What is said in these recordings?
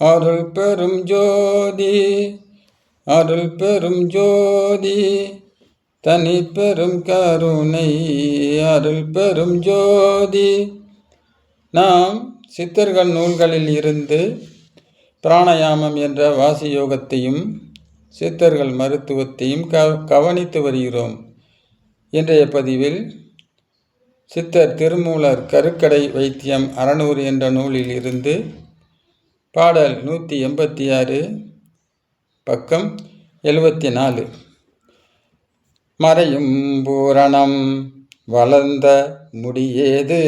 அருள் பெரும் ஜோதி அருள் பெரும் ஜோதி. தனி பெரும் கருணை அருள் பெரும் ஜோதி. நாம் சித்தர்கள் நூல்களில் இருந்து பிராணயாமம் என்ற வாசி யோகத்தையும் சித்தர்கள் மருத்துவத்தையும் க கவனித்து வருகிறோம். இன்றைய பதிவில் சித்தர் திருமூலர் கருக்கடை வைத்தியம் அறநூறு என்ற நூலில் இருந்து பாடல் நூற்றி எண்பத்தி ஆறு பக்கம் எழுபத்தி நாலு. மறையும் பூரணம் வளர்ந்த முடியேது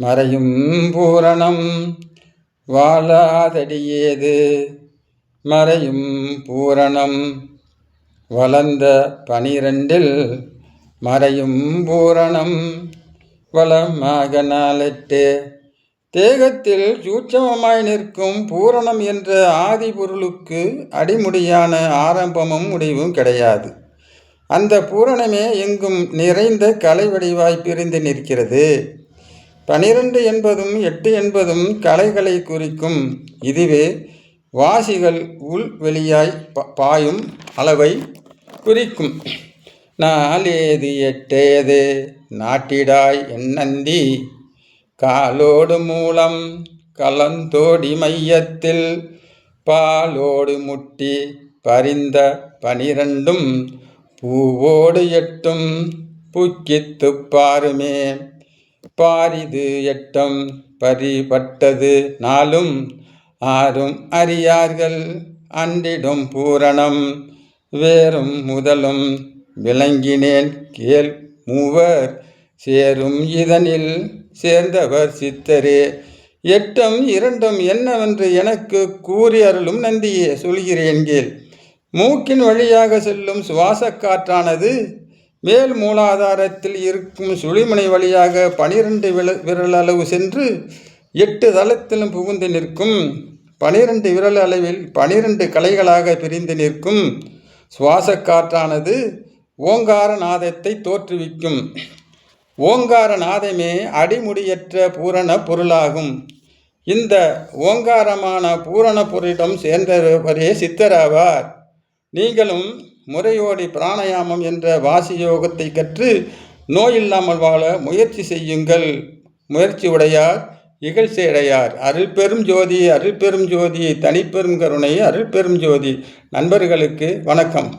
மறையும் பூரணம் வாழாதடியேது மறையும் பூரணம் வளர்ந்த பனிரெண்டில் மறையும் பூரணம் வளமாக நாளிட்டு தேகத்தில் சூட்சமமாய் நிற்கும் பூரணம் என்ற ஆதி பொருளுக்கு அடிமுடியான ஆரம்பமும் முடிவும் கிடையாது. அந்த பூரணமே எங்கும் நிறைந்த கலை வடிவாய் பிரிந்து நிற்கிறது. பனிரெண்டு என்பதும் எட்டு என்பதும் கலைகளை குறிக்கும். இதுவே வாசிகள் உள் வெளியாய் பாயும் அளவை குறிக்கும். நாலேது எட்டேது? நாட்டிடாய் என்னந்தி? காலோடு மூலம் கலந்தோடி மையத்தில் பாலோடு முட்டி பரிந்த பனிரண்டும் பூவோடு எட்டும் புக்கித்து பாருமே. பாரிது எட்டம் பரிபட்டது நாளும் ஆறும் அறியார்கள். அன்றிடும் பூரணம் வேறும் முதலும் விளங்கினேன் கேள் மூவர். சேரும் இதனில் சேர்ந்தவர் சித்தரே. எட்டும் இரண்டும் என்னவென்று எனக்கு கூறி அருளும் நந்தியே சொல்கிறேன் கேள். மூக்கின் வழியாக செல்லும் சுவாச காற்றானது மேல் மூலாதாரத்தில் இருக்கும் சுழிமுனை வழியாக பனிரெண்டு வில விரல் அளவு சென்று எட்டு தளத்திலும் புகுந்து நிற்கும். பனிரெண்டு விரல் அளவில் பனிரெண்டு கலைகளாக பிரிந்து நிற்கும். சுவாச காற்றானது ஓங்கார நாதத்தை தோற்றுவிக்கும். ஓங்கார நாதமே அடிமுடியற்ற பூரண பொருளாகும். இந்த ஓங்காரமான பூரண பொருளிடம் சேர்ந்தவரே சித்தராவார். நீங்களும் முறையோடி பிராணயாமம் என்ற வாசி யோகத்தை கற்று நோயில்லாமல் வாழ முயற்சி செய்யுங்கள். முயற்சி உடையார் இகழ்ச்சியடையார் அருள் பெரும் ஜோதி அருள் பெரும் ஜோதி தனிப்பெரும் கருணை அருள் பெரும் ஜோதி. நண்பர்களுக்கு வணக்கம்.